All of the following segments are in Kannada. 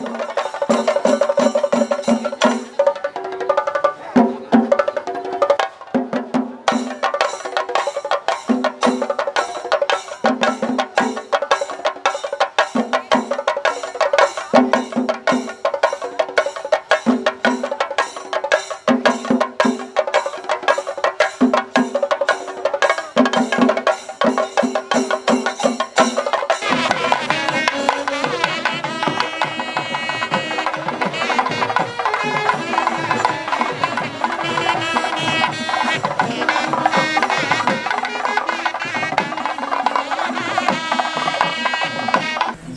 you.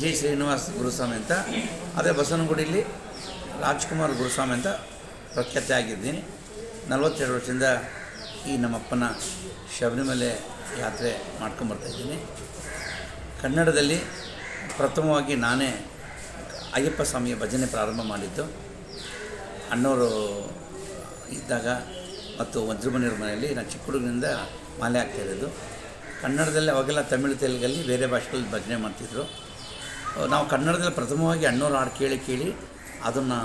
ಜಿ ಶ್ರೀನಿವಾಸ್ ಗುರುಸ್ವಾಮಿ ಅಂತ, ಅದೇ ಬಸವನಗುಡಿಯಲ್ಲಿ ರಾಜ್ಕುಮಾರ್ ಗುರುಸ್ವಾಮಿ ಅಂತ ಪ್ರಖ್ಯಾತಿ ಆಗಿದ್ದೀನಿ. ನಲವತ್ತೆರಡು ವರ್ಷದಿಂದ ಈ ನಮ್ಮಪ್ಪನ ಶಬರಿಮಲೆ ಯಾತ್ರೆ ಮಾಡ್ಕೊಂಬರ್ತಾಯಿದ್ದೀನಿ ಕನ್ನಡದಲ್ಲಿ ಪ್ರಥಮವಾಗಿ ನಾನೇ ಅಯ್ಯಪ್ಪ ಸ್ವಾಮಿಯ ಭಜನೆ ಪ್ರಾರಂಭ ಮಾಡಿದ್ದು. ಅಣ್ಣವರು ಇದ್ದಾಗ ಮತ್ತು ವಜ್ರಮನಿಯವ್ರ ಮನೆಯಲ್ಲಿ ನಾನು ಚಿಕ್ಕ ಹುಡುಗನಿಂದ ಮಾಲೆ ಆಗ್ತಾಯಿರೋದು ಕನ್ನಡದಲ್ಲಿ ಅವಾಗೆಲ್ಲ ತಮಿಳು ತೆಲುಗಲ್ಲಿ ಬೇರೆ ಭಾಷೆಗಳಲ್ಲಿ ಭಜನೆ ಮಾಡ್ತಿದ್ರು. ನಾವು ಕನ್ನಡದಲ್ಲಿ ಪ್ರಥಮವಾಗಿ ಅಣ್ಣೂರು ಹಾಡು ಕೇಳಿ ಕೇಳಿ ಅದನ್ನು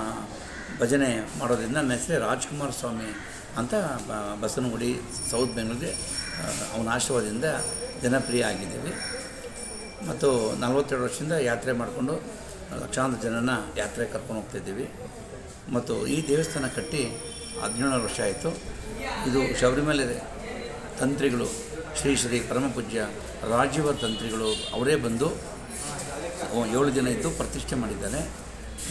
ಭಜನೆ ಮಾಡೋದ್ರಿಂದ ನನ್ನ ಹೆಸರೇ ರಾಜ್ಕುಮಾರ್ ಸ್ವಾಮಿ ಅಂತ ಬಸನಗುಡಿ, ಸೌತ್ ಬೆಂಗಳೂರಿಗೆ ಅವನ ಆಶೀರ್ವಾದದಿಂದ ಜನಪ್ರಿಯ ಆಗಿದ್ದೀವಿ. ಮತ್ತು ನಲವತ್ತೆರಡು ವರ್ಷದಿಂದ ಯಾತ್ರೆ ಮಾಡಿಕೊಂಡು ಲಕ್ಷಾಂತರ ಜನನ ಯಾತ್ರೆ ಕರ್ಕೊಂಡು ಹೋಗ್ತಿದ್ದೀವಿ ಮತ್ತು ಈ ದೇವಸ್ಥಾನ ಕಟ್ಟಿ ಹದಿನೇಳು ವರ್ಷ ಆಯಿತು. ಇದು ಶಬರಿಮಲೆ ತಂತ್ರಿಗಳು ಶ್ರೀ ಶ್ರೀ ಪರಮಪೂಜ್ಯ ರಾಜೀವ ತಂತ್ರಿಗಳು ಅವರೇ ಬಂದು ಏಳು ದಿನ ಇದ್ದು ಪ್ರತಿಷ್ಠೆ ಮಾಡಿದ್ದಾರೆ.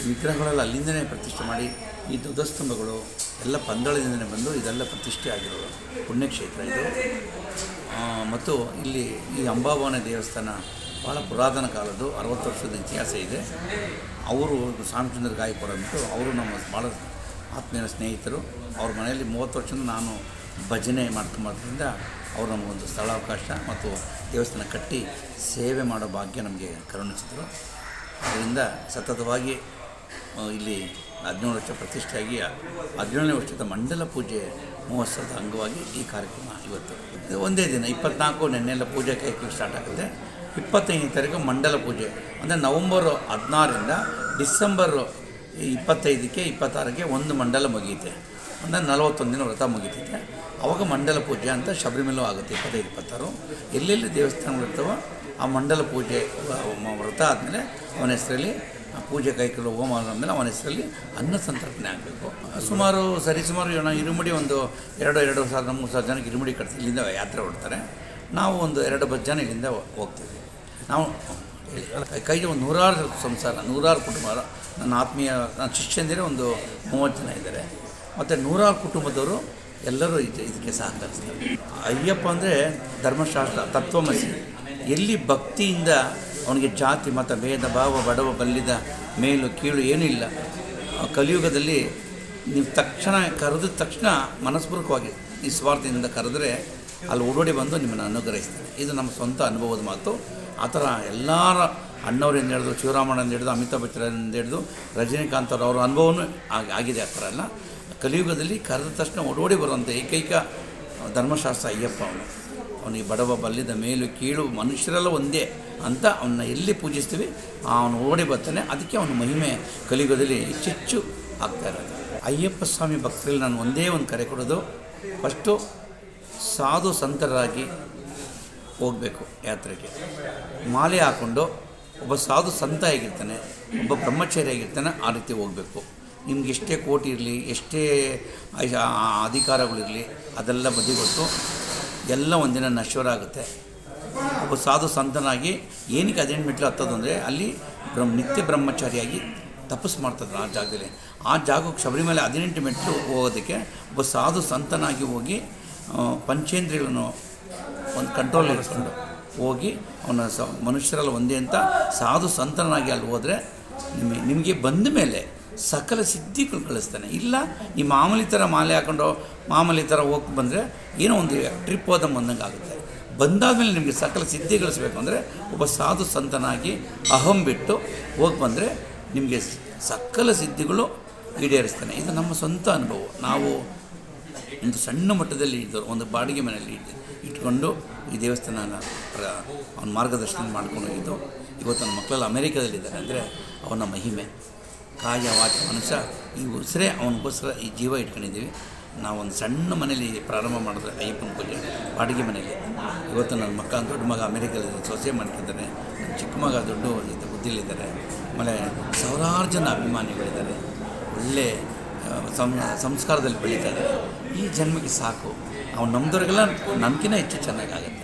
ವಿಗ್ರಹಗಳೆಲ್ಲ ಅಲ್ಲಿಂದನೇ ಪ್ರತಿಷ್ಠೆ ಮಾಡಿ, ಈ ಧ್ವಜಸ್ತಂಭಗಳು ಎಲ್ಲ ಪಂದಳದಿಂದನೇ ಬಂದು ಇದೆಲ್ಲ ಪ್ರತಿಷ್ಠೆ ಆಗಿರೋದು ಪುಣ್ಯಕ್ಷೇತ್ರ ಇದು. ಮತ್ತು ಇಲ್ಲಿ ಈ ಅಂಬಾಭವನ ದೇವಸ್ಥಾನ ಭಾಳ ಪುರಾತನ ಕಾಲದ್ದು, ಅರವತ್ತು ವರ್ಷದ ಇತಿಹಾಸ ಇದೆ. ಅವರು ಸಾಮಚಂದ್ರ ಗಾಯಕರು ಅಂದ್ಬಿಟ್ಟು ಅವರು ನಮ್ಮ ಭಾಳ ಆತ್ಮೀಯ ಸ್ನೇಹಿತರು. ಅವ್ರ ಮನೆಯಲ್ಲಿ ಮೂವತ್ತು ವರ್ಷದಿಂದ ನಾನು ಭಜನೆ ಮಾಡ್ಕೊಂಬರೋದ್ರಿಂದ ಅವರು ನಮಗೊಂದು ಸ್ಥಳಾವಕಾಶ ಮತ್ತು ದೇವಸ್ಥಾನ ಕಟ್ಟಿ ಸೇವೆ ಮಾಡೋ ಭಾಗ್ಯ ನಮಗೆ ಕರುಣಿಸಿದರು. ಅದರಿಂದ ಸತತವಾಗಿ ಇಲ್ಲಿ ಹದಿನೇಳು ವರ್ಷ ಪ್ರತಿಷ್ಠೆಯಾಗಿ ಹದಿನೇಳನೇ ವರ್ಷದ ಮಂಡಲ ಪೂಜೆ ಮಹೋತ್ಸವದ ಅಂಗವಾಗಿ ಈ ಕಾರ್ಯಕ್ರಮ ಇವತ್ತು ಒಂದೇ ದಿನ, ಇಪ್ಪತ್ನಾಲ್ಕು ನೆನ್ನೆಲ್ಲ ಪೂಜೆ ಕಾರ್ಯಕ್ರಮ ಸ್ಟಾರ್ಟ್ ಆಗುತ್ತೆ. ಇಪ್ಪತ್ತೈದನೇ ತಾರೀಕು ಮಂಡಲ ಪೂಜೆ. ಅಂದರೆ ನವಂಬರ್ ಹದಿನಾರರಿಂದ ಡಿಸೆಂಬರ್ ಇಪ್ಪತ್ತೈದಕ್ಕೆ, ಇಪ್ಪತ್ತಾರಕ್ಕೆ ಒಂದು ಮಂಡಲ ಮುಗಿಯುತ್ತೆ. ಅಂದರೆ ನಲವತ್ತೊಂದು ದಿನ ವ್ರತ ಮುಗಿತೈತೆ. ಅವಾಗ ಮಂಡಲ ಪೂಜೆ ಅಂತ ಶಬರಿಮಲೆ ಆಗುತ್ತೆ, ಇಪ್ಪತ್ತೈದು, ಇಪ್ಪತ್ತಾರು. ಎಲ್ಲೆಲ್ಲಿ ದೇವಸ್ಥಾನಗಳಿರ್ತಾವೋ ಆ ಮಂಡಲ ಪೂಜೆ ವ್ರತ ಆದಮೇಲೆ ಅವನ ಹೆಸರಲ್ಲಿ ಪೂಜೆ ಕೈಕೊಳ್ಳೋ ಹೋಮ ಆದಮೇಲೆ ಅವನ ಹೆಸರಲ್ಲಿ ಅನ್ನ ಸಂತರ್ಪಣೆ ಆಗಬೇಕು. ಸುಮಾರು ಸರಿಸುಮಾರು ಏನೋ ಇರುಮುಡಿ ಒಂದು ಎರಡು ಎರಡು ಸಾವಿರದ ಮೂರು ಸಾವಿರ ಜನಕ್ಕೆ ಇರುಮುಡಿ ಕಟ್ತೀವಿ ಇಲ್ಲಿಂದ ಯಾತ್ರೆ ಹೊಡ್ತಾರೆ ನಾವು ಒಂದು ಎರಡು ಬಸ್ ಜನ ಇಲ್ಲಿಂದ ಹೋಗ್ತೀವಿ. ನಾವು ಕೈಗೆ ಒಂದು ನೂರಾರು ಸಂಸಾರ, ನೂರಾರು ಕುಟುಂಬ, ನನ್ನ ಆತ್ಮೀಯ, ನನ್ನ ಶಿಷ್ಯಂದಿರೇ ಒಂದು ಮೂವತ್ತು ಜನ ಇದ್ದಾರೆ. ಮತ್ತು ನೂರಾರು ಕುಟುಂಬದವರು ಎಲ್ಲರೂ ಇದು ಇದಕ್ಕೆ ಸಹಕರಿಸ್ತಾರೆ. ಅಯ್ಯಪ್ಪ ಅಂದರೆ ಧರ್ಮಶಾಸ್ತ್ರ, ತತ್ವಮಸಿ. ಎಲ್ಲಿ ಭಕ್ತಿಯಿಂದ ಅವನಿಗೆ ಜಾತಿ, ಮತ, ಭೇದ, ಭಾವ, ಬಡವ ಬಲ್ಲಿದ ಮೇಲು, ಕೀಳು ಏನೂ ಇಲ್ಲ. ಕಲಿಯುಗದಲ್ಲಿ ನೀವು ತಕ್ಷಣ ಕರೆದ ತಕ್ಷಣ ಮನಸ್ಪೂರ್ವಕವಾಗಿ ನಿಸ್ವಾರ್ಥದಿಂದ ಕರೆದ್ರೆ ಅಲ್ಲಿ ಓಡೋಡಿ ಬಂದು ನಿಮ್ಮನ್ನು ಅನುಗ್ರಹಿಸ್ತೀನಿ ಇದು ನಮ್ಮ ಸ್ವಂತ ಅನುಭವದ ಮಾತು. ಆ ಥರ ಎಲ್ಲರ ಅಣ್ಣವರಿಂದ ಹಿಡಿದು ಶಿವರಾಮಣ್ಣಂದ ಹಿಡಿದು ಅಮಿತಾಬ್ ಬಚ್ಚರಿಂದ ಹಿಡಿದು ರಜನಿಕಾಂತ್ ಅವ್ರ ಆಗಿ ಆಗಿದೆ ಆ ಥರ ಎಲ್ಲ ಕಲಿಯುಗದಲ್ಲಿ ಕರೆದ ತಕ್ಷಣ ಓಡೋಡಿ ಬರುವಂಥ ಏಕೈಕ ಧರ್ಮಶಾಸ್ತ್ರ ಅಯ್ಯಪ್ಪ ಅವನು. ಅವನಿಗೆ ಬಡವ ಬಲ್ಲಿದ ಮೇಲು ಕೀಳು ಮನುಷ್ಯರೆಲ್ಲ ಒಂದೇ ಅಂತ ಅವನ್ನ ಎಲ್ಲಿ ಪೂಜಿಸ್ತೀವಿ, ಅವನು ಓಡಿ ಬರ್ತಾನೆ. ಅದಕ್ಕೆ ಅವನ ಮಹಿಮೆ ಕಲಿಯುಗದಲ್ಲಿ ಹೆಚ್ಚೆಚ್ಚು ಆಗ್ತಾ ಇರೋದು. ಅಯ್ಯಪ್ಪ ಸ್ವಾಮಿ ಭಕ್ತರಲ್ಲಿ ನಾನು ಒಂದೇ ಒಂದು ಕರೆ ಕೊಡೋದು. ಫಸ್ಟು ಸಾಧು ಸಂತರಾಗಿ ಹೋಗಬೇಕು ಯಾತ್ರೆಗೆ. ಮಾಲೆ ಹಾಕ್ಕೊಂಡು ಒಬ್ಬ ಸಾಧು ಸಂತ ಆಗಿರ್ತಾನೆ, ಒಬ್ಬ ಬ್ರಹ್ಮಚಾರಿ ಆಗಿರ್ತಾನೆ, ಆ ರೀತಿ ಹೋಗಬೇಕು. ನಿಮ್ಗೆ ಎಷ್ಟೇ ಕೋಟ್ ಇರಲಿ, ಎಷ್ಟೇ ಅಧಿಕಾರಗಳಿರಲಿ ಅದೆಲ್ಲ ಬದಿಗೊಟ್ಟು ಎಲ್ಲ ಒಂದಿನ ನಶ್ವರ ಆಗುತ್ತೆ. ಒಬ್ಬ ಸಾಧು ಸಂತನಾಗಿ ಏನಕ್ಕೆ ಹದಿನೆಂಟು ಮೆಟ್ಲು ಹತ್ತೋದು ಅಂದರೆ ಅಲ್ಲಿ ಬ್ರಹ್ಮ ನಿತ್ಯ ಬ್ರಹ್ಮಚಾರಿಯಾಗಿ ತಪಸ್ಸು ಮಾಡ್ತಿದ್ರು ಆ ಜಾಗದಲ್ಲಿ. ಆ ಜಾಗಕ್ಕೆ ಶಬರಿಮಲೆ ಹದಿನೆಂಟು ಮೆಟ್ಲು ಹೋಗೋದಕ್ಕೆ ಒಬ್ಬ ಸಾಧು ಸಂತನಾಗಿ ಹೋಗಿ ಪಂಚೇಂದ್ರಿಯನ್ನು ಒಂದು ಕಂಟ್ರೋಲ್ ಇಟ್ಕೊಂಡು ಹೋಗಿ ಅವನ ಸ ಮನುಷ್ಯರಲ್ಲಿ ಒಂದೇ ಅಂತ ಸಾಧು ಸಂತನಾಗಿ ಅಲ್ಲಿ ಹೋದರೆ ನಿಮಗೆ ನಿಮಗೆ ಬಂದ ಮೇಲೆ ಸಕಲ ಸಿದ್ಧಿಗಳು ಕಳಿಸ್ತಾನೆ. ಇಲ್ಲ, ಈ ಮಾಮೂಲಿ ಥರ ಮಾಲೆ ಹಾಕೊಂಡು, ಮಾಮೂಲಿ ಥರ ಹೋಗಿ ಬಂದರೆ ಏನೋ ಒಂದು ಟ್ರಿಪ್ ಹೋದ ಬಂದಂಗೆ ಆಗುತ್ತೆ. ಬಂದಾದಮೇಲೆ ನಿಮಗೆ ಸಕಲ ಸಿದ್ಧಿ ಗಳಿಸ್ಬೇಕು ಅಂದರೆ ಒಬ್ಬ ಸಾಧು ಸಂತನಾಗಿ ಅಹಂ ಬಿಟ್ಟು ಹೋಗಿ ಬಂದರೆ ನಿಮಗೆ ಸಕಲ ಸಿದ್ಧಿಗಳು ಈಡೇರಿಸ್ತಾನೆ. ಇದು ನಮ್ಮ ಸ್ವಂತ ಅನುಭವ. ನಾವು ಒಂದು ಸಣ್ಣ ಮಟ್ಟದಲ್ಲಿ ಇದ್ದರು ಒಂದು ಬಾಡಿಗೆ ಮನೆಯಲ್ಲಿ ಇಟ್ಟು ಇಟ್ಕೊಂಡು ಈ ದೇವಸ್ಥಾನನ ಅವನ ಮಾರ್ಗದರ್ಶನ ಮಾಡ್ಕೊಂಡು ಹೋಗಿದ್ದು. ಇವತ್ತು ನನ್ನ ಮಕ್ಕಳೆಲ್ಲ ಅಮೇರಿಕಾದಲ್ಲಿದ್ದಾರೆ ಅಂದರೆ ಅವನ ಮಹಿಮೆ. ಕಾಯ ವಾಚ ಮನುಷ್ಯ ಈ ಉಸಿರೇ ಅವನಿಗೋಸ್ಕರ ಈ ಜೀವ ಇಟ್ಕೊಂಡಿದ್ದೀವಿ. ನಾವೊಂದು ಸಣ್ಣ ಮನೇಲಿ ಪ್ರಾರಂಭ ಮಾಡಿದ್ರೆ ಅಯ್ಯಪ್ಪನ ಪೂಜೆ, ಬಾಡಿಗೆ ಮನೇಲಿ ಇವತ್ತು ನನ್ನ ಮಕ್ಕ, ದೊಡ್ಡ ಮಗ ಅಮೇರಿಕಲ್ಲಿ ಸೊಸೆ ಮಾಡ್ತಿದ್ದಾನೆ ನನ್ನ ಚಿಕ್ಕ ಮಗ ದೊಡ್ಡ ಇದು ಬುದ್ಧಿಲಿದ್ದಾರೆ ಆಮೇಲೆ ಸಾವಿರಾರು ಜನ ಅಭಿಮಾನಿಗಳಿದ್ದಾರೆ. ಒಳ್ಳೆ ಸಂಸ್ಕಾರದಲ್ಲಿ ಬೆಳೀತಾ ಇದ್ದಾರೆ. ಈ ಜನ್ಮಕ್ಕೆ ಸಾಕು. ಅವ್ನು ನಮ್ಮದವ್ರಿಗೆಲ್ಲ ನನ್ಕಿಂತ ಹೆಚ್ಚು ಚೆನ್ನಾಗಾಗುತ್ತೆ.